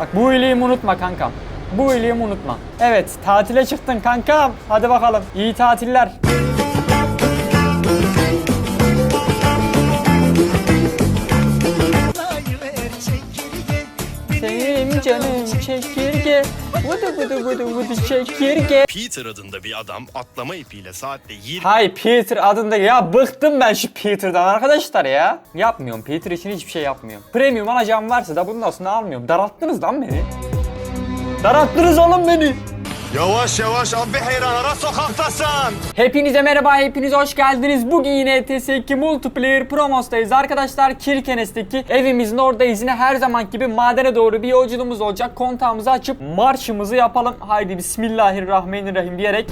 Bak bu iyiliğimi unutma kankam. Bu iyiliğimi unutma. Evet tatile çıktın kankam. Hadi bakalım. İyi tatiller. Sevim canım çekirge. Vudu vudu vudu vudu çekirge. Peter adında bir adam atlama ipiyle saatte 20 Hay Peter adında ya bıktım ben şu Peter'dan arkadaşlar ya. Yapmıyorum Peter için hiçbir şey yapmıyorum. Premium alacağım varsa da bundan sonra almıyorum. Daralttınız lan beni. Daralttınız oğlum beni. Yavaş yavaş abi heyranlara sokaktasın. Hepinize merhaba, hepiniz hoş geldiniz. Bugün yine TS2 Multiplayer Promos'tayız arkadaşlar. Kirkenes'teki evimizin oradayız. Yine her zaman gibi madene doğru bir yolculuğumuz olacak. Kontağımızı açıp marşımızı yapalım. Haydi Bismillahirrahmanirrahim diyerek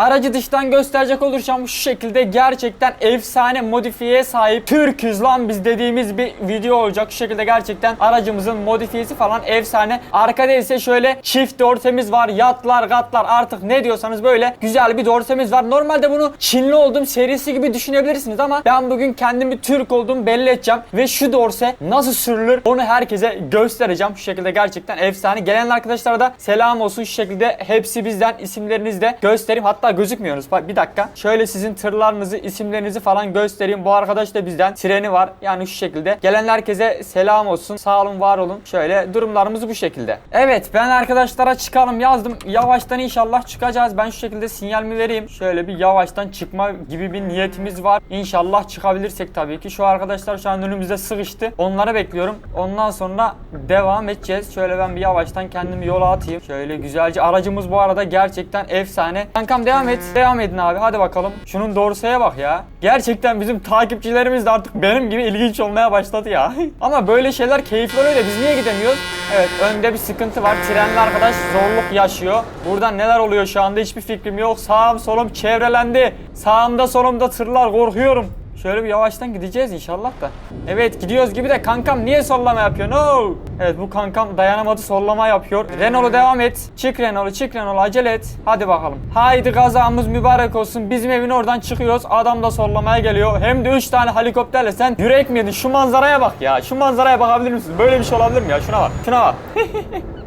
Aracı dıştan gösterecek olursam şu şekilde gerçekten efsane modifiyeye sahip Türküz lan biz dediğimiz bir video olacak. Şu şekilde gerçekten aracımızın modifiyesi falan efsane. Arkada ise şöyle çift dorsemiz var. Yatlar, gatlar artık ne diyorsanız böyle güzel bir dorsemiz var. Normalde bunu Çinli olduğum serisi gibi düşünebilirsiniz ama ben bugün kendimi Türk olduğumu belli edeceğim. Ve şu dorse nasıl sürülür onu herkese göstereceğim. Şu şekilde gerçekten efsane. Gelen arkadaşlara da selam olsun. Şu şekilde hepsi bizden isimlerinizi de göstereyim. Hatta gözükmüyorsunuz. Bak bir dakika. Şöyle sizin tırlarınızı, isimlerinizi falan göstereyim. Bu arkadaş da bizden. Treni var. Yani şu şekilde. Gelen herkese selam olsun. Sağ olun, var olun. Şöyle durumlarımız bu şekilde. Evet ben arkadaşlara çıkalım yazdım. Yavaştan inşallah çıkacağız. Ben şu şekilde sinyal mi vereyim? Şöyle bir yavaştan çıkma gibi bir niyetimiz var. İnşallah çıkabilirsek tabii ki. Şu arkadaşlar şu an önümüzde sıkıştı. Onları bekliyorum. Ondan sonra devam edeceğiz. Şöyle ben bir yavaştan kendimi yola atayım. Şöyle güzelce. Aracımız bu arada gerçekten efsane. Kankam devam et. Devam edin abi. Hadi bakalım. Şunun dorseye bak ya. Gerçekten bizim takipçilerimiz de artık benim gibi ilginç olmaya başladı ya. Ama böyle şeyler keyifli da biz niye gidemiyoruz? Evet önde bir sıkıntı var. Trenli arkadaş zorluk yaşıyor. Burada neler oluyor şu anda hiçbir fikrim yok. Sağım solum çevrelendi. Sağımda solumda tırlar korkuyorum. Şöyle bir yavaştan gideceğiz inşallah da. Evet gidiyoruz gibi de kankam niye sollama yapıyor? No! Evet bu kankam dayanamadı sollama yapıyor. Renault'u devam et. Çık Renault'u çık Renault'u acele et. Hadi bakalım. Haydi kazamız mübarek olsun. Bizim evin oradan çıkıyoruz. Adam da sollamaya geliyor. Hem de 3 tane helikopterle sen yürek mi yedin? Şu manzaraya bak ya. Şu manzaraya bakabilir misiniz? Böyle bir şey olabilir mi ya? Şuna bak. Şuna bak.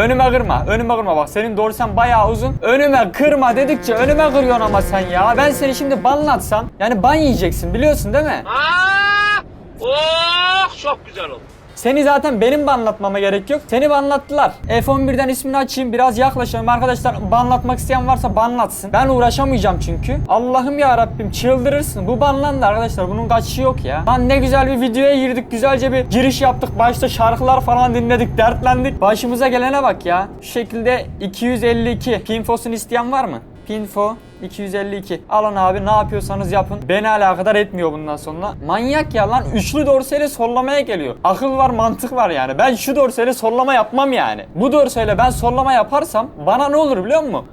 Önüme kırma, önüme kırma bak senin dorsen bayağı uzun. Önüme kırma dedikçe önüme kırıyorsun ama sen ya. Ben seni şimdi banlatsam, yani ban yiyeceksin biliyorsun değil mi? Aa! Oh çok güzel oldu. Seni zaten benim banlatmama gerek yok. Seni banlattılar. F11'den ismini açayım biraz yaklaşalım. Arkadaşlar banlatmak isteyen varsa banlatsın. Ben uğraşamayacağım çünkü. Allah'ım ya Rabbim çıldırırsın. Bu banlandı arkadaşlar. Bunun kaçışı yok ya. Lan ne güzel bir videoya girdik. Güzelce bir giriş yaptık. Başta şarkılar falan dinledik. Dertlendik. Başımıza gelene bak ya. Şu şekilde 252. Pinfos'unu isteyen var mı? Pinfo 252. Alın abi ne yapıyorsanız yapın. Beni alakadar etmiyor bundan sonra. Manyak ya lan üçlü dorseyle sollamaya geliyor. Akıl var mantık var yani. Ben şu dorseyle sollama yapmam yani. Bu dorseyle ben sollama yaparsam bana ne olur biliyor musun?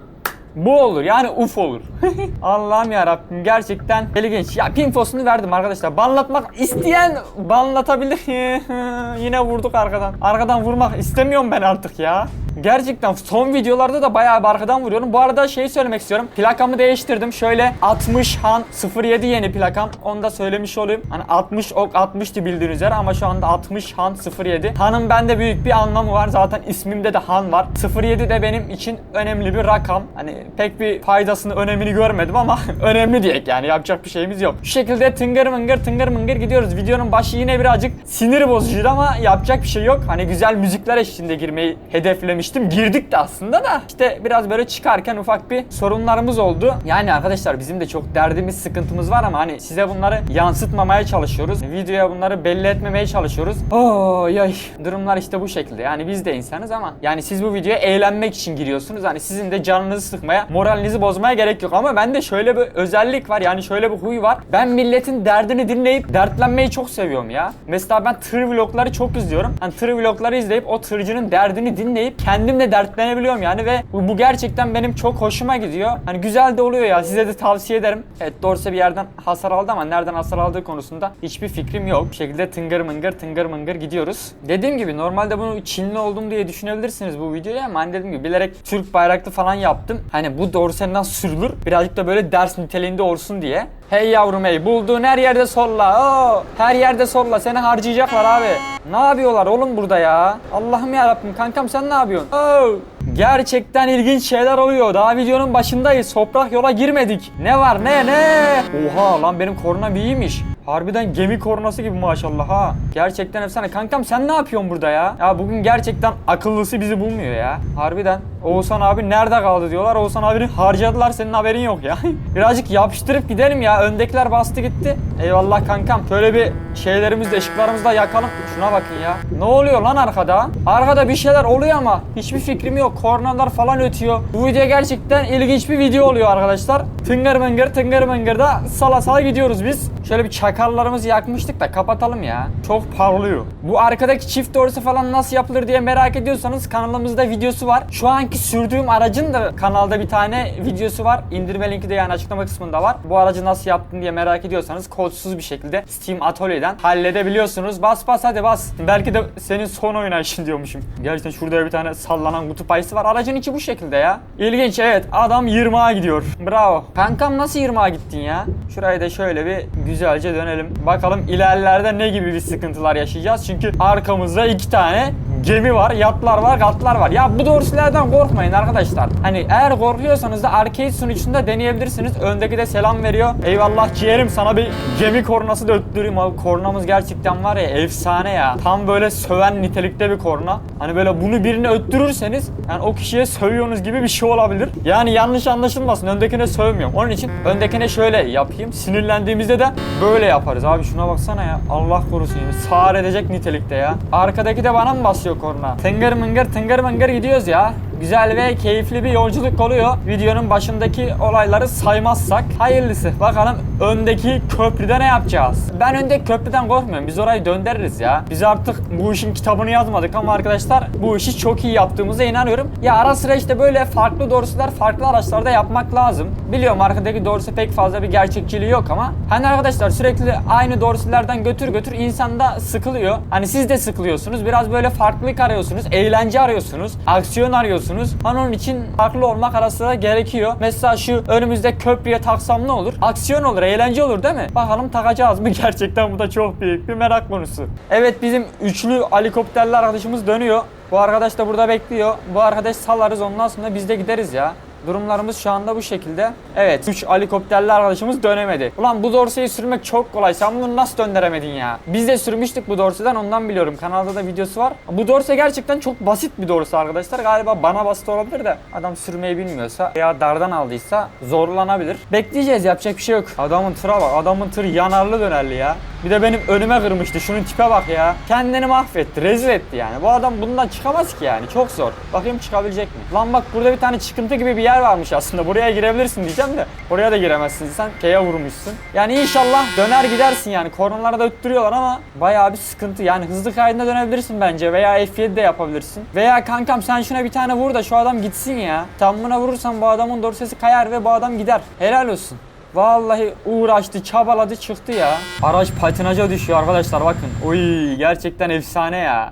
Bu olur yani uf olur. Allah'ım ya Rabbim gerçekten ilginç. Ya pinfosunu verdim arkadaşlar. Banlatmak isteyen banlatabilir. Yine vurduk arkadan. Arkadan vurmak istemiyorum ben artık ya. Gerçekten son videolarda da bayağı bir arkadan vuruyorum. Bu arada şeyi söylemek istiyorum. Plakamı değiştirdim. Şöyle 60 Han 07 yeni plakam. Onu da söylemiş olayım. Hani 60 ok 60'tı bildiğiniz üzere ama şu anda 60 Han 07. Han'ın bende büyük bir anlamı var. Zaten ismimde de Han var. 07 de benim için önemli bir rakam. Hani pek bir faydasını, önemini görmedim ama önemli diyek yani yapacak bir şeyimiz yok. Şu şekilde tıngır mıngır tıngır mıngır gidiyoruz. Videonun başı yine birazcık sinir bozucuydu ama yapacak bir şey yok. Hani güzel müzikler eşliğinde girmeyi hedeflemiştim. Girdik de aslında da işte biraz böyle çıkarken ufak bir sorunlarımız oldu. Yani arkadaşlar bizim de çok derdimiz, sıkıntımız var ama hani size bunları yansıtmamaya çalışıyoruz. Videoya bunları belli etmemeye çalışıyoruz. Oy ay. Durumlar işte bu şekilde. Yani biz de insanız ama yani siz bu videoya eğlenmek için giriyorsunuz. Hani sizin de canınızı sıkmaya, moralinizi bozmaya gerek yok ama bende şöyle bir özellik var. Yani şöyle bir huy var. Ben milletin derdini dinleyip dertlenmeyi çok seviyorum ya. Mesela ben tır vlogları çok izliyorum. Hani tır vlogları izleyip o tırcının derdini dinleyip kendim de dertlenebiliyorum yani ve bu, gerçekten benim çok hoşuma gidiyor. Hani güzel de oluyor ya. Size de tavsiye ederim. Evet Dorse bir yerden hasar aldı ama nereden hasar aldığı konusunda hiçbir fikrim yok. Bu şekilde tıngır mıngır tıngır mıngır gidiyoruz. Dediğim gibi normalde bunu Çinli oldum diye düşünebilirsiniz bu videoya ama hani dediğim gibi bilerek Türk bayraklı falan yaptım. Hani bu Dorse nasıl sürülür? Birazcık da böyle ders niteliğinde olsun diye. Hey yavrum hey bulduğun her yerde solla. Oo, her yerde solla seni harcayacaklar abi. Ne yapıyorlar oğlum burada ya? Allah'ım ya Rabbim kankam sen ne yapıyorsun? Oo. Gerçekten ilginç şeyler oluyor. Daha videonun başındayız. Toprak yola girmedik. Ne var ne ne? Oha lan benim kornam iyiymiş. Harbiden gemi kornası gibi maşallah ha. Gerçekten efsane. Kankam sen ne yapıyorsun burada ya? Ya bugün gerçekten akıllısı bizi bulmuyor ya. Harbiden. Oğuzhan abi nerede kaldı diyorlar. Oğuzhan abini harcadılar senin haberin yok ya. Birazcık yapıştırıp gidelim ya. Öndekiler bastı gitti. Eyvallah kankam. Şöyle bir şeylerimizi de ışıklarımızı da yakalım. Şuna bakın ya. Ne oluyor lan arkada? Arkada bir şeyler oluyor ama hiçbir fikrim yok. Kornalar falan ötüyor. Bu video gerçekten ilginç bir video oluyor arkadaşlar. Tıngır mıngır tıngır mıngır da sala sala gidiyoruz biz. Şöyle bir çakarlarımızı yakmıştık da kapatalım ya. Çok parlıyor. Bu arkadaki çift doğrusu falan nasıl yapılır diye merak ediyorsanız kanalımızda videosu var. Şu anki sürdüğüm aracın da kanalda bir tane videosu var. İndirme linki de yani açıklama kısmında var. Bu aracı nasıl yaptın diye merak ediyorsanız kodsuz bir şekilde Steam Atölye'den halledebiliyorsunuz. Bas bas hadi bas. Belki de senin son oynayışın diyormuşum. Gerçekten şurada bir tane sallanan kutup ayısı var. Aracın içi bu şekilde ya. İlginç evet. Adam 20'a gidiyor. Bravo. Kankam nasıl 20'a gittin ya? Şurayı da şöyle bir güzelce dönelim. Bakalım ilerlerde ne gibi bir sıkıntılar yaşayacağız. Çünkü arkamızda iki tane gemi var, yatlar var, katlar var. Ya bu doğrusulardan korkmayın arkadaşlar. Hani eğer korkuyorsanız da arcade sunucunda deneyebilirsiniz. Öndeki de selam veriyor. Eyvallah ciğerim sana bir gemi kornası da. Abi kornamız gerçekten var ya efsane ya. Tam böyle söven nitelikte bir korna. Hani böyle bunu birine öttürürseniz yani o kişiye sövüyorsunuz gibi bir şey olabilir. Yani yanlış anlaşılmasın. Öndekine sövmüyorum. Onun için öndekine şöyle yapayım. Sinirlendiğimizde de böyle yaparız. Abi şuna baksana ya. Allah korusun. Yani sağır edecek nitelikte ya. Arkadaki de bana mı basıyor korna? Tıngır mıngır tıngır mıngır gidiyoruz ya. Güzel ve keyifli bir yolculuk oluyor. Videonun başındaki olayları saymazsak hayırlısı. Bakalım öndeki köprüde ne yapacağız? Ben öndeki köprüden korkmuyorum. Biz orayı döndürürüz ya. Biz artık bu işin kitabını yazmadık ama arkadaşlar bu işi çok iyi yaptığımıza inanıyorum. Ya ara sıra işte böyle farklı doğrusular farklı araçlarda yapmak lazım. Biliyorum arkadaki doğrusu pek fazla bir gerçekçiliği yok ama hani arkadaşlar sürekli aynı doğrusulardan götür götür insanda sıkılıyor. Hani siz de sıkılıyorsunuz. Biraz böyle farklılık arıyorsunuz. Eğlence arıyorsunuz. Aksiyon arıyorsunuz. Hani onun için farklı olmak ara sıra gerekiyor. Mesela şu önümüzde köprüye taksam ne olur? Aksiyon olur, eğlence olur değil mi? Bakalım takacağız mı? Gerçekten bu da çok büyük bir merak konusu. Evet bizim üçlü helikopterli arkadaşımız dönüyor. Bu arkadaş da burada bekliyor. Bu arkadaş salarız ondan sonra biz de gideriz ya. Durumlarımız şu anda bu şekilde. Evet 3 helikopterli arkadaşımız dönemedi. Ulan bu dorseyi sürmek çok kolay. Sen bunu nasıl döndüremedin ya? Biz de sürmüştük bu dorseden ondan biliyorum. Kanalda da videosu var. Bu dorse gerçekten çok basit bir dorse arkadaşlar. Galiba bana basit olabilir de adam sürmeyi bilmiyorsa veya dardan aldıysa zorlanabilir. Bekleyeceğiz yapacak bir şey yok. Adamın tıra bak. Adamın tır yanarlı dönerli ya. Bir de benim önüme kırmıştı. Şunun tipe bak ya. Kendini mahvetti. Rezil etti yani. Bu adam bundan çıkamaz ki yani. Çok zor. Bakayım çıkabilecek mi? Lan bak burada bir tane çıkıntı gibi bir yer varmış aslında. Buraya girebilirsin diyeceğim de. Oraya da giremezsin. Sen şeye vurmuşsun. Yani inşallah döner gidersin yani. Kornalara da öttürüyorlar ama bayağı bir sıkıntı. Yani hızlı kaydına dönebilirsin bence. Veya F7 de yapabilirsin. Veya kankam sen şuna bir tane vur da şu adam gitsin ya. Sen buna vurursan bu adamın dorsesi kayar ve bu adam gider. Helal olsun. Vallahi uğraştı, çabaladı, çıktı ya. Araç patinaja düşüyor arkadaşlar bakın. Oy gerçekten efsane ya.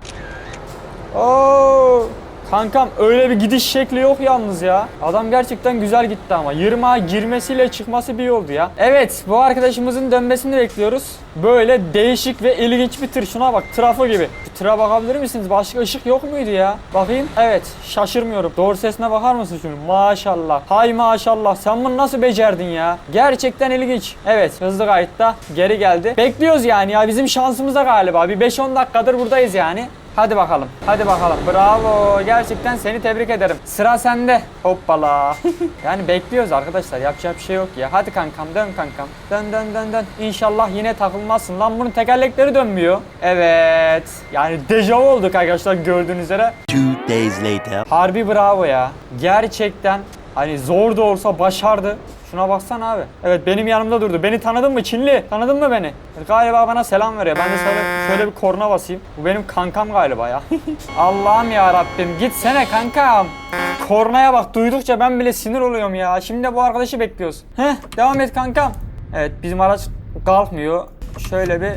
Oo. Kankam öyle bir gidiş şekli yok yalnız ya. Adam gerçekten güzel gitti ama. 20'a girmesiyle çıkması bir oldu ya. Evet bu arkadaşımızın dönmesini bekliyoruz. Böyle değişik ve ilginç bir tır. Şuna bak trafo gibi. Şu tıra bakabilir misiniz? Başka ışık yok muydu ya? Bakayım. Evet şaşırmıyorum. Doğru sesine bakar mısın şunu? Maşallah. Hay maşallah. Sen bunu nasıl becerdin ya? Gerçekten ilginç. Evet hızlı kayıtta geri geldi. Bekliyoruz yani ya. Bizim şansımıza galiba. Bir 5-10 dakikadır buradayız yani. Hadi bakalım. Hadi bakalım. Bravo. Gerçekten seni tebrik ederim. Sıra sende. Hoppala. yani bekliyoruz arkadaşlar. Yapacak bir şey yok ya. Hadi kankam dön kankam. Dön dön dön dön. İnşallah yine takılmazsın. Lan bunun tekerlekleri dönmüyor. Evet. Yani dejavu olduk arkadaşlar gördüğünüz üzere. Two days later. Harbi bravo ya. Gerçekten hani zor da olsa başardı. Şuna baksana abi. Evet benim yanımda durdu. Beni tanıdın mı Çinli? Tanıdın mı beni? Galiba bana selam veriyor. Ben de şöyle, şöyle bir korna basayım. Bu benim kankam galiba ya. Allah'ım ya Rabbim gitsene kankam. Kornaya bak duydukça ben bile sinir oluyorum ya. Şimdi bu arkadaşı bekliyoruz. Heh devam et kankam. Evet bizim araç kalkmıyor. Şöyle bir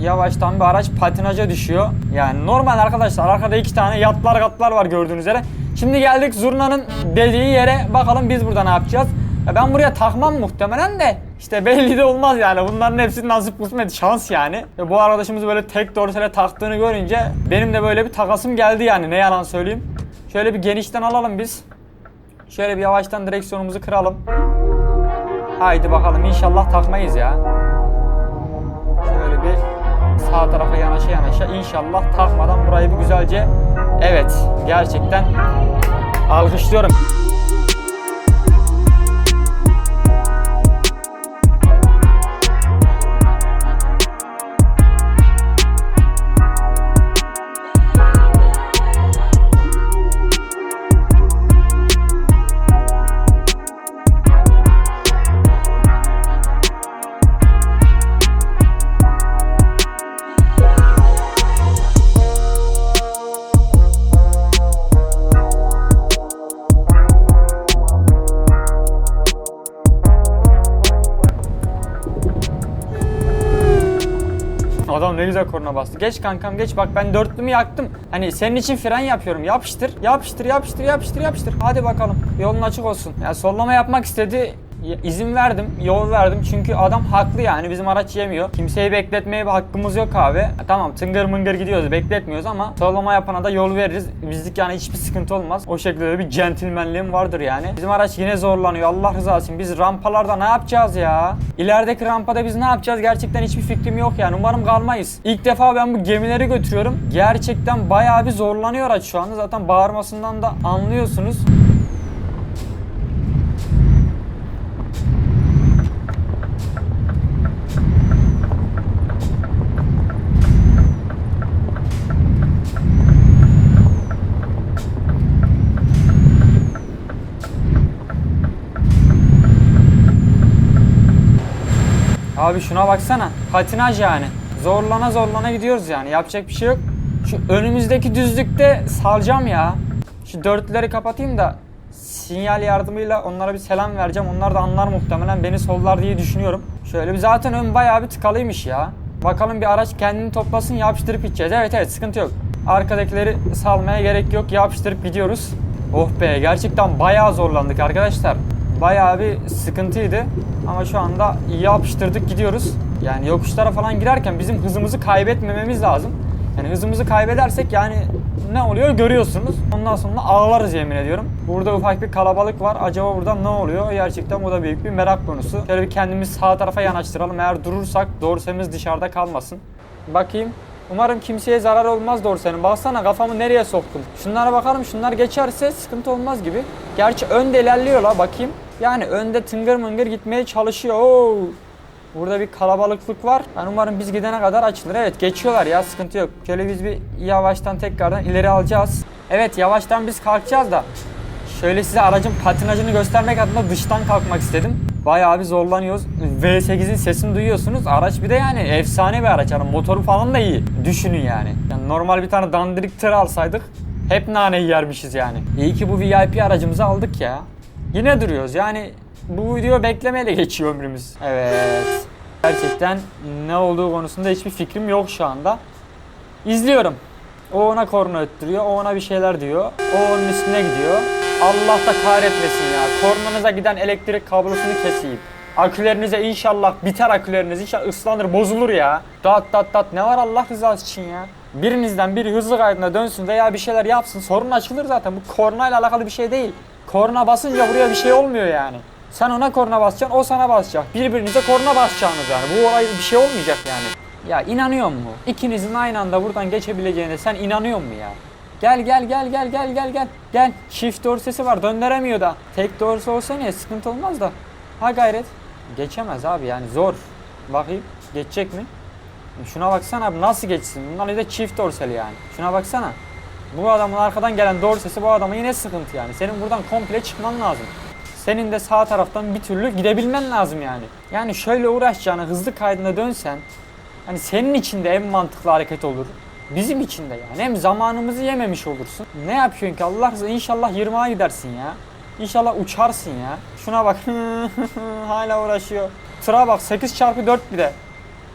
yavaştan bir araç patinaja düşüyor. Yani normal arkadaşlar arkada iki tane yatlar katlar var gördüğünüz üzere. Şimdi geldik zurnanın dediği yere bakalım biz burada ne yapacağız. Ya ben buraya takmam muhtemelen de İşte belli de olmaz yani. Bunların hepsi nasip kısmet şans yani. Ve bu arkadaşımız böyle tek dorsale taktığını görünce benim de böyle bir takasım geldi yani. Ne yalan söyleyeyim. Şöyle bir genişten alalım biz. Şöyle bir yavaştan direksiyonumuzu kıralım. Haydi bakalım inşallah takmayız ya. Sağ tarafa yanaşa yanaşa inşallah takmadan burayı bir güzelce evet gerçekten alkışlıyorum. Korna bastı. Geç kankam geç bak ben dörtlümü yaktım. Hani senin için fren yapıyorum. Yapıştır, yapıştır, yapıştır, yapıştır, yapıştır. Hadi bakalım. Yolun açık olsun. Ya sollama yapmak istedi. İzin verdim, yol verdim çünkü adam haklı yani bizim araç yemiyor. Kimseyi bekletmeye hakkımız yok abi. Tamam tıngır mıngır gidiyoruz bekletmiyoruz ama sollama yapana da yol veririz. Bizlik yani hiçbir sıkıntı olmaz. O şekilde de bir centilmenliğim vardır yani. Bizim araç yine zorlanıyor Allah rızası için. Biz rampalarda ne yapacağız ya? İlerideki rampada biz ne yapacağız gerçekten hiçbir fikrim yok yani. Umarım kalmayız. İlk defa ben bu gemileri götürüyorum. Gerçekten bayağı bir zorlanıyor araç şu anda. Zaten bağırmasından da anlıyorsunuz. Abi şuna baksana. Patinaj yani. Zorlana zorlana gidiyoruz yani. Yapacak bir şey yok. Şu önümüzdeki düzlükte salacağım ya. Şu dörtleri kapatayım da sinyal yardımıyla onlara bir selam vereceğim. Onlar da anlar muhtemelen beni sollar diye düşünüyorum. Şöyle bir zaten ön bayağı bir tıkalıymış ya. Bakalım bir araç kendini toplasın yapıştırıp gideceğiz. Evet evet sıkıntı yok. Arkadakileri salmaya gerek yok. Yapıştırıp gidiyoruz. Oh be gerçekten bayağı zorlandık arkadaşlar. Bayağı bir sıkıntıydı. Ama şu anda yapıştırdık gidiyoruz. Yani yokuşlara falan girerken bizim hızımızı kaybetmememiz lazım. Yani hızımızı kaybedersek yani ne oluyor görüyorsunuz. Ondan sonra ağlarız yemin ediyorum. Burada ufak bir kalabalık var. Acaba burada ne oluyor? Gerçekten bu da büyük bir merak konusu. Şöyle bir kendimiz sağ tarafa yanaştıralım. Eğer durursak dorsemiz dışarıda kalmasın. Bakayım. Umarım kimseye zarar olmaz dorsenin. Baksana kafamı nereye soktum. Şunlara bakalım. Şunlar geçerse sıkıntı olmaz gibi. Gerçi önde ilerliyor la bakayım. Yani önde tıngır mıngır gitmeye çalışıyor. Burada bir kalabalıklık var. Ben umarım biz gidene kadar açılır. Evet geçiyorlar ya sıkıntı yok. Şöyle biz bir yavaştan tekrardan ileri alacağız. Evet yavaştan biz kalkacağız da. Şöyle size aracın patinajını göstermek adına dıştan kalkmak istedim. Bayağı bir zorlanıyoruz. V8'in sesini duyuyorsunuz. Araç bir de yani efsane bir araç. Yani motoru falan da iyi. Düşünün yani. yani normal bir tane dandirik tır alsaydık hep naneyi yermişiz yani. İyi ki bu VIP aracımızı aldık ya. Yine duruyoruz yani bu video beklemeyle geçiyor ömrümüz. Evet. Gerçekten ne olduğu konusunda hiçbir fikrim yok şu anda. İzliyorum. O ona korna öttürüyor, o ona bir şeyler diyor. O onun üstüne gidiyor. Allah da kahretmesin ya. Kornanıza giden elektrik kablosunu keseyim. Akülerinize inşallah biter aküleriniz. İnşallah ıslanır, bozulur ya. Dat dat dat ne var Allah rızası için ya. Birinizden biri hızlı kaydına dönsün veya bir şeyler yapsın. Sorun açılır zaten. Bu kornayla alakalı bir şey değil. Korna basınca buraya bir şey olmuyor yani. Sen ona korna basacaksın, o sana basacak. Birbirinize korna basacaksınız yani. Bu olay bir şey olmayacak yani. Ya inanıyor mu? İkinizin aynı anda buradan geçebileceğine sen inanıyor mu ya? Gel gel gel gel gel gel gel. Gel. Çift dorsesi var döndüremiyor da. Tek dorse olsa niye sıkıntı olmaz da. Ha gayret. Geçemez abi yani zor. Bakayım geçecek mi? Şuna baksana abi nasıl geçsin? Bunlar de çift dorseli yani. Şuna baksana. Bu adamın arkadan gelen dorsesi bu adama yine sıkıntı yani. Senin buradan komple çıkman lazım. Senin de sağ taraftan bir türlü gidebilmen lazım yani. Yani şöyle uğraşacağına hızlı kaydına dönsen hani senin için de en mantıklı hareket olur. Bizim için de yani. Hem zamanımızı yememiş olursun. Ne yapıyorsun ki Allah razı inşallah 20'a gidersin ya. İnşallah uçarsın ya. Şuna bak. Hala uğraşıyor. Tıra bak 8 çarpı 4 bir de.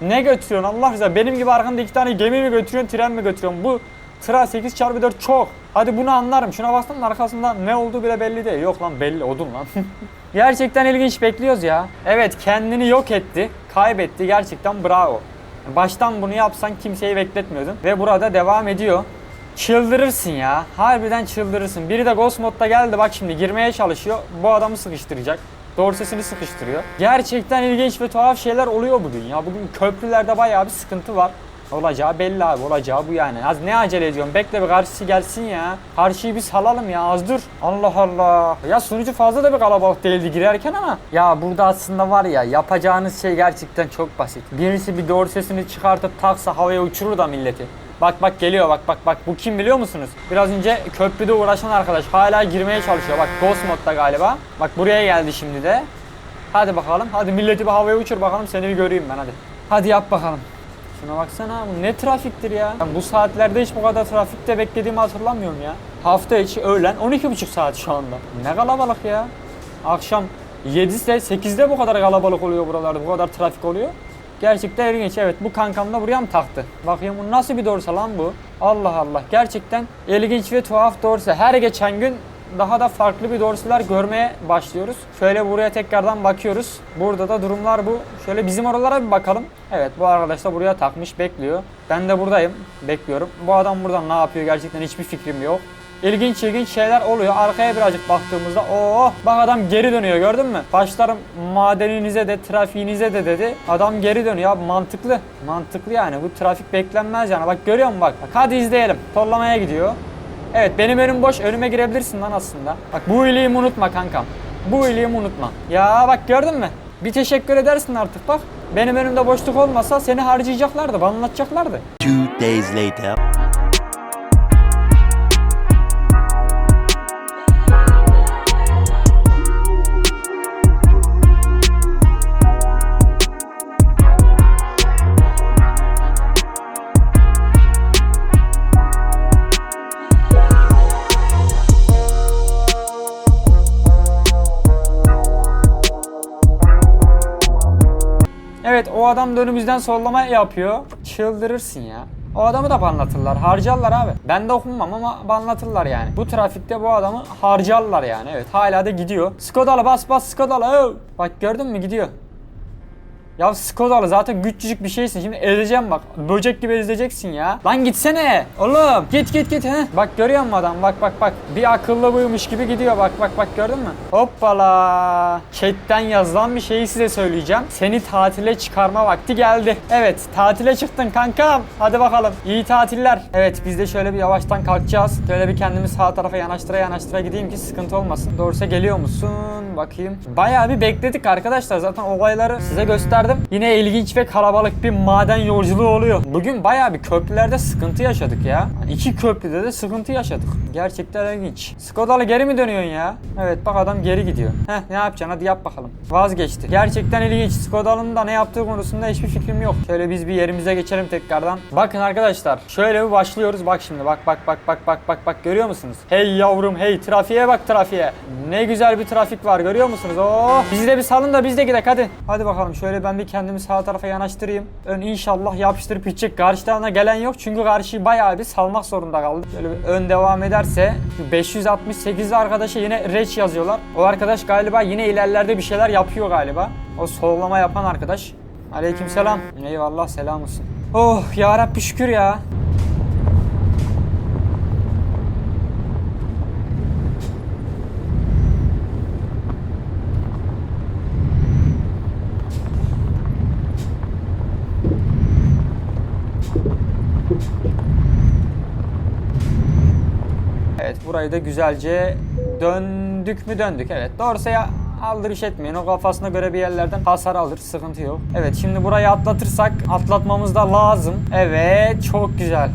Ne götürüyorsun Allah rızası? Benim gibi arkanda iki tane gemi mi götürüyorsun, tren mi götürüyorsun? Bu Tıra 8 çarpı 4 çok. Hadi bunu anlarım. Şuna baksana arkasında ne olduğu bile belli değil. Yok lan belli odun lan. Gerçekten ilginç bekliyoruz ya. Evet kendini yok etti. Kaybetti. Gerçekten bravo. Baştan bunu yapsan kimseyi bekletmiyordun. Ve burada devam ediyor. Çıldırırsın ya. Harbiden çıldırırsın. Biri de Ghost modda geldi bak şimdi girmeye çalışıyor. Bu adamı sıkıştıracak. Dorsesini sıkıştırıyor. Gerçekten ilginç ve tuhaf şeyler oluyor bugün ya. Bugün köprülerde bayağı bir sıkıntı var. Olacağı belli abi olacağı bu yani. Az ne acele ediyorsun? Bekle bir karşısı gelsin ya. Karşıyı bir salalım ya az dur. Allah Allah. Ya sunucu fazla da bir kalabalık değildi girerken ama. Ya burada aslında var ya yapacağınız şey gerçekten çok basit. Birisi bir doğru sesini çıkartıp taksa havaya uçurur da milleti. Bak bak geliyor bak bak bak bu kim biliyor musunuz? Biraz önce köprüde uğraşan arkadaş hala girmeye çalışıyor. Bak Ghost modda galiba. Bak buraya geldi şimdi de. Hadi bakalım. Hadi milleti bir havaya uçur bakalım seni bir göreyim ben hadi. Hadi yap bakalım. Şuna baksana bu ne trafiktir ya. Ben bu saatlerde hiç bu kadar trafikte beklediğimi hatırlamıyorum ya. Hafta içi öğlen 12,5 saat şu anda. Ne kalabalık ya. Akşam 7'de 8'de bu kadar kalabalık oluyor buralarda. Bu kadar trafik oluyor. Gerçekten ilginç. Evet bu kankam da buraya mı taktı? Bakayım bu nasıl bir dorsa lan bu? Allah Allah. Gerçekten ilginç ve tuhaf dorsa. Her geçen gün daha da farklı bir dorsiler görmeye başlıyoruz. Şöyle buraya tekrardan bakıyoruz. Burada da durumlar bu. Şöyle bizim oralara bir bakalım. Evet bu arkadaş da buraya takmış bekliyor. Ben de buradayım. Bekliyorum. Bu adam buradan ne yapıyor gerçekten hiçbir fikrim yok. İlginç ilginç şeyler oluyor. Arkaya birazcık baktığımızda o bak adam geri dönüyor gördün mü? Başlarım madeninize de trafiğinize de dedi. Adam geri dönüyor abi mantıklı. Mantıklı yani bu trafik beklenmez yani. Bak görüyor musun bak. bak hadi izleyelim. Torlamaya gidiyor. Evet benim önüm boş. Önüme girebilirsin lan aslında. Bak bu iyiliğimi unutma kankam. Bu iyiliğimi unutma. Ya bak gördün mü? Bir teşekkür edersin artık bak. Benim önümde boşluk olmasa seni harcayacaklardı, banlatacaklardı. Two days later. O adam da önümüzden sollama yapıyor. Çıldırırsın ya. O adamı da banlatırlar, harcarlar abi. Ben de okumam ama banlatırlar yani. Bu trafikte bu adamı harcarlar yani. Evet hala da gidiyor. Skodalı bas bas Skodalı. öv. Bak gördün mü gidiyor. Ya Skodalı zaten küçücük bir şeysin. Şimdi ezeceğim bak. Böcek gibi ezeceksin ya. Lan gitsene. Oğlum git git git. He. Bak görüyor musun adam? Bak bak bak. Bir akıllı buymuş gibi gidiyor. Bak bak bak gördün mü? Hoppala. Chatten yazılan bir şeyi size söyleyeceğim. Seni tatile çıkarma vakti geldi. Evet tatile çıktın kankam. Hadi bakalım. İyi tatiller. Evet biz de şöyle bir yavaştan kalkacağız. Şöyle bir kendimi sağ tarafa yanaştıra yanaştıra gideyim ki sıkıntı olmasın. Doğrusu geliyor musun? Bakayım. Bayağı bir bekledik arkadaşlar. Zaten olayları size gösterdim. Yine ilginç ve kalabalık bir maden yolculuğu oluyor. Bugün bayağı bir köprülerde sıkıntı yaşadık ya. İki köprüde de sıkıntı yaşadık. Gerçekten ilginç. Skodalı geri mi dönüyorsun ya? Evet bak adam geri gidiyor. Heh ne yapacaksın hadi yap bakalım. Vazgeçti. Gerçekten ilginç. Skodalı'nın da ne yaptığı konusunda hiçbir fikrim yok. Şöyle biz bir yerimize geçelim tekrardan. Bakın arkadaşlar şöyle bir başlıyoruz. Bak şimdi bak bak bak bak bak bak bak görüyor musunuz? Hey yavrum hey trafiğe bak trafiğe. Ne güzel bir trafik var görüyor musunuz? Oh bizi de bir salın da biz de gidelim hadi. Hadi bakalım şöyle ben bir kendimi sağ tarafa yanaştırayım. Ön inşallah yapıştırıp gidecek. Karşıdan gelen yok çünkü karşıyı bayağı bir salmak zorunda kaldı. Şöyle bir ön devam ederse 568 arkadaşa yine reç yazıyorlar. O arkadaş galiba yine ilerlerde bir şeyler yapıyor galiba. O sollama yapan arkadaş. Aleykümselam. Eyvallah selam olsun. Oh ya Rabbi şükür ya. Evet burayı güzelce döndük mü döndük. Evet doğrusuya aldırış etmeyin. O kafasına göre bir yerlerden hasar alır. Sıkıntı yok. Evet şimdi burayı atlatırsak atlatmamız da lazım. Evet çok güzel.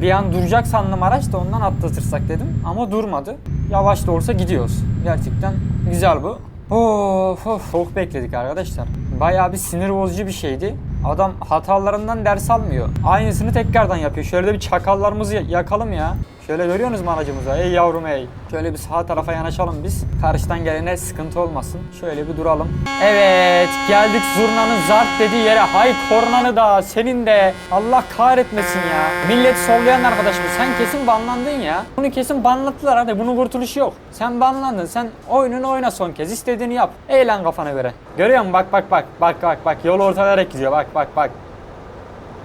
Bir an duracak sandım araç da ondan atlatırsak dedim. Ama durmadı. Yavaş da olsa gidiyoruz. Gerçekten güzel bu. Of of çok bekledik arkadaşlar. Bayağı bir sinir bozucu bir şeydi. Adam hatalarından ders almıyor. Aynısını tekrardan yapıyor. Şöyle de bir çakallarımızı yakalım ya. Şöyle görüyorsunuz mu aracımıza? Ey yavrum ey. Şöyle bir sağ tarafa yanaşalım biz. Karşıdan gelene sıkıntı olmasın. Şöyle bir duralım. Evet geldik zurnanın zart dediği yere. Hay kornanı da senin de. Allah kahretmesin ya. Millet sollayan arkadaşım sen kesin banlandın ya. Bunu kesin banlattılar hadi bunun kurtuluşu yok. Sen banlandın sen oyununu oyna son kez istediğini yap. Eğlen kafana göre. Görüyor musun bak bak bak bak bak bak yol ortalayarak gidiyor bak bak bak.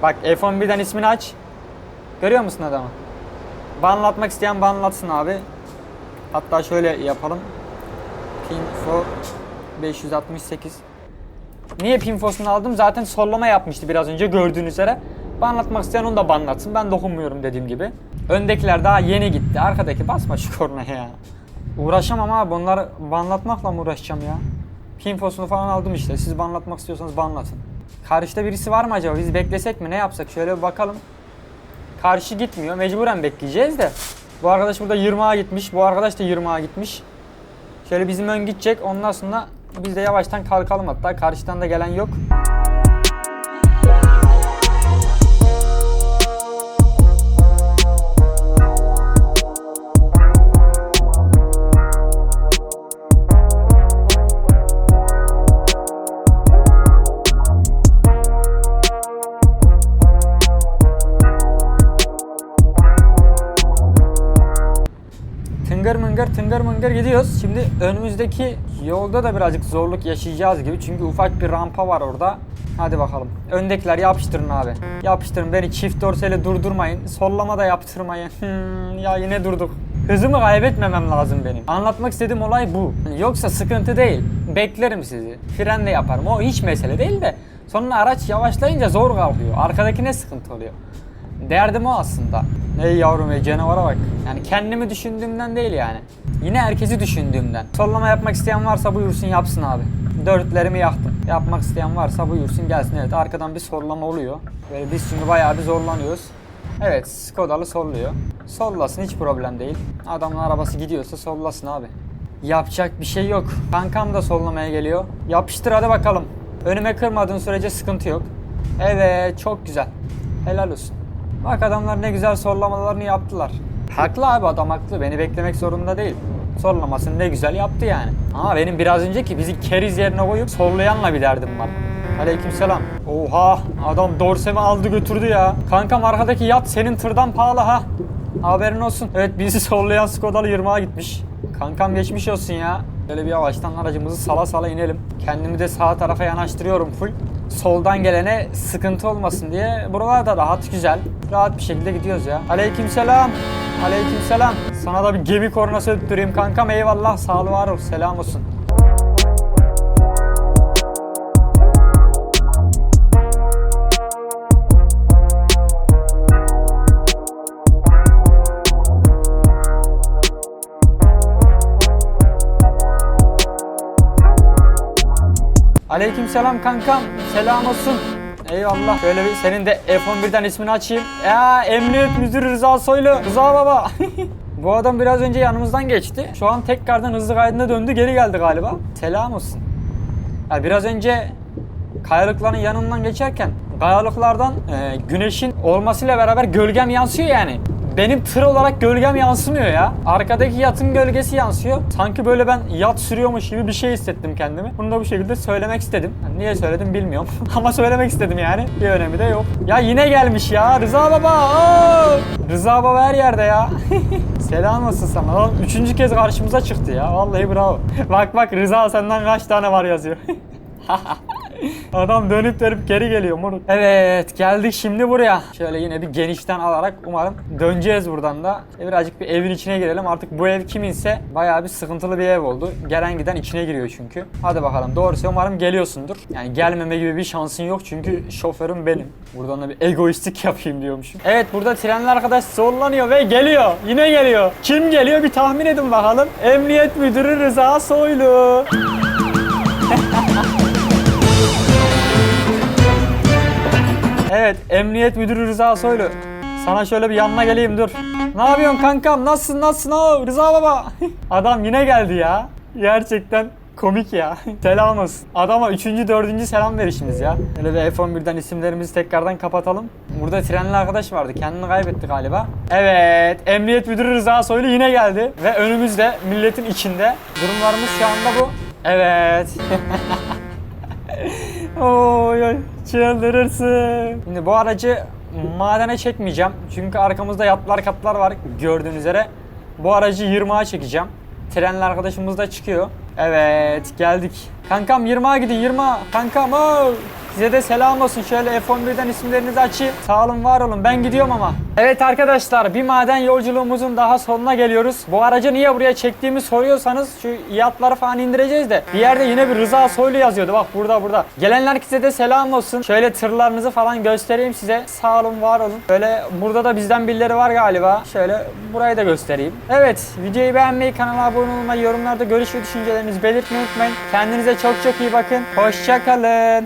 Bak F11'den ismini aç. Görüyor musun adamı? Banlatmak isteyen banlatsın abi. Hatta şöyle yapalım. Pinfo 568. Niye pinfosunu aldım? Zaten sollama yapmıştı biraz önce gördüğünüz üzere. Banlatmak isteyen onu da banlatsın. Ben dokunmuyorum dediğim gibi. Öndekiler daha yeni gitti. Arkadaki basma şu kornaya ya. Uğraşamam abi. Bunları banlatmakla mı uğraşacağım ya? Pinfosunu falan aldım işte. Siz banlatmak istiyorsanız banlatın. Karşıda birisi var mı acaba? Biz beklesek mi? Ne yapsak? Şöyle bir bakalım. Karşı gitmiyor. Mecburen bekleyeceğiz de. Bu arkadaş burada 20'a gitmiş. Bu arkadaş da 20'a gitmiş. Şöyle bizim ön gidecek. Ondan sonra biz de yavaştan kalkalım hatta. Karşıdan da gelen yok. Mıngır gidiyoruz. Şimdi önümüzdeki yolda da birazcık zorluk yaşayacağız gibi. Çünkü ufak bir rampa var orada. Hadi bakalım. Öndekiler yapıştırın abi. Yapıştırın beni çift dorseyle durdurmayın. Sollama da yaptırmayın. Hmm, ya yine durduk. Hızımı kaybetmemem lazım benim. Anlatmak istediğim olay bu. Yoksa sıkıntı değil. Beklerim sizi. Fren de yaparım. O hiç mesele değil de. Sonra araç yavaşlayınca zor kalkıyor. Arkadakine sıkıntı oluyor. Derdim o aslında. Ey yavrum ey canavara bak. Yani kendimi düşündüğümden değil yani. Yine herkesi düşündüğümden. Sollama yapmak isteyen varsa buyursun yapsın abi. Dörtlerimi yaktım. Yapmak isteyen varsa buyursun gelsin. Evet arkadan bir sollama oluyor. Böyle biz şimdi bayağı bir zorlanıyoruz. Evet Skodalı solluyor. Sollasın hiç problem değil. Adamın arabası gidiyorsa sollasın abi. Yapacak bir şey yok. Kankam da sollamaya geliyor. Yapıştır hadi bakalım. Önüme kırmadığın sürece sıkıntı yok. Evet çok güzel. Helal olsun. Bak adamlar ne güzel sorlamalarını yaptılar. Haklı abi adam haklı. Beni beklemek zorunda değil. Sorlamasını ne güzel yaptı yani. Ama benim biraz önceki bizi keriz yerine koyup sollayanla bir derdim var. Aleykümselam. Oha adam dorsemi aldı götürdü ya. Kankam arkadaki yat senin tırdan pahalı ha. Haberin olsun. Evet bizi sollayan Skodalı 20'a gitmiş. Kankam geçmiş olsun ya. Böyle bir yavaştan aracımızı sala sala inelim. Kendimi de sağ tarafa yanaştırıyorum full. Soldan gelene sıkıntı olmasın diye. Buralar da rahat güzel. Rahat bir şekilde gidiyoruz ya. Aleykümselam. Aleykümselam. Sana da bir gemi kornası öttüreyim kankam. Eyvallah. Sağ ol var ol. Selam olsun. Aleykümselam kankam. Selam olsun. Eyvallah. Böyle bir senin de F11'den ismini açayım. Ya Emniyet Müdürü Rıza Soylu. Rıza baba. Bu adam biraz önce yanımızdan geçti. Şu an tekrardan hızlı kaydına döndü. Geri geldi galiba. Selam olsun. Ya biraz önce kayalıkların yanından geçerken kayalıklardan e, güneşin olmasıyla beraber gölgem yansıyor yani. Benim tır olarak gölgem yansımıyor ya. Arkadaki yatın gölgesi yansıyor. Sanki böyle ben yat sürüyormuş gibi bir şey hissettim kendimi. Bunu da bu şekilde söylemek istedim. Yani niye söyledim bilmiyorum. Ama söylemek istedim yani. Bir önemi de yok. Ya yine gelmiş ya. Rıza baba. Oo! Rıza baba her yerde ya. Selam olsun sana. Oğlum, Üçüncü kez karşımıza çıktı ya. Vallahi bravo. bak bak Rıza senden kaç tane var yazıyor. Adam dönüp dönüp geri geliyor moruk. Evet geldik şimdi buraya. Şöyle yine bir genişten alarak umarım döneceğiz buradan da. E, Birazcık bir evin içine girelim. Artık bu ev kiminse bayağı bir sıkıntılı bir ev oldu. Gelen giden içine giriyor çünkü. Hadi bakalım doğrusu umarım geliyorsundur. Yani gelmeme gibi bir şansın yok çünkü şoförüm benim. Buradan da bir egoistik yapayım diyormuşum. Evet burada trenli arkadaş zorlanıyor ve geliyor. Yine geliyor. Kim geliyor bir tahmin edin bakalım. Emniyet Müdürü Rıza Soylu. Evet, Emniyet Müdürü Rıza Soylu. Sana şöyle bir yanına geleyim dur. Ne yapıyorsun kankam? Nasılsın? Nasılsın? Oo, Rıza baba. Adam yine geldi ya. Gerçekten Komik ya. selam olsun. Adama 3. 4. selam verişimiz ya. Öyle bir F11'den isimlerimizi tekrardan kapatalım. Burada trenli arkadaş vardı. Kendini kaybetti galiba. Evet. Emniyet Müdürü Rıza Soylu yine geldi. Ve önümüzde milletin içinde. Durumlarımız şu anda bu. Evet. Oy oy çıldırırsın. Şimdi bu aracı madene çekmeyeceğim. Çünkü arkamızda yatlar katlar var gördüğünüz üzere. Bu aracı 20'a çekeceğim. Trenli arkadaşımız da çıkıyor. Evet geldik. Kankam 20'a gidin 20'a. Kankam oy. Size de selam olsun. Şöyle F11'den isimlerinizi açayım. Sağ olun var olun. Ben gidiyorum ama. Evet arkadaşlar bir maden yolculuğumuzun daha sonuna geliyoruz. Bu aracı niye buraya çektiğimi soruyorsanız şu yatları falan indireceğiz de. Bir yerde yine bir Rıza Soylu yazıyordu. Bak burada burada. Gelenler size de selam olsun. Şöyle tırlarınızı falan göstereyim size. Sağ olun var olun. Böyle burada da bizden birileri var galiba. Şöyle burayı da göstereyim. Evet videoyu beğenmeyi, kanala abone olmayı, yorumlarda görüş ve düşüncelerinizi belirtmeyi unutmayın. Kendinize çok çok iyi bakın. Hoşça kalın.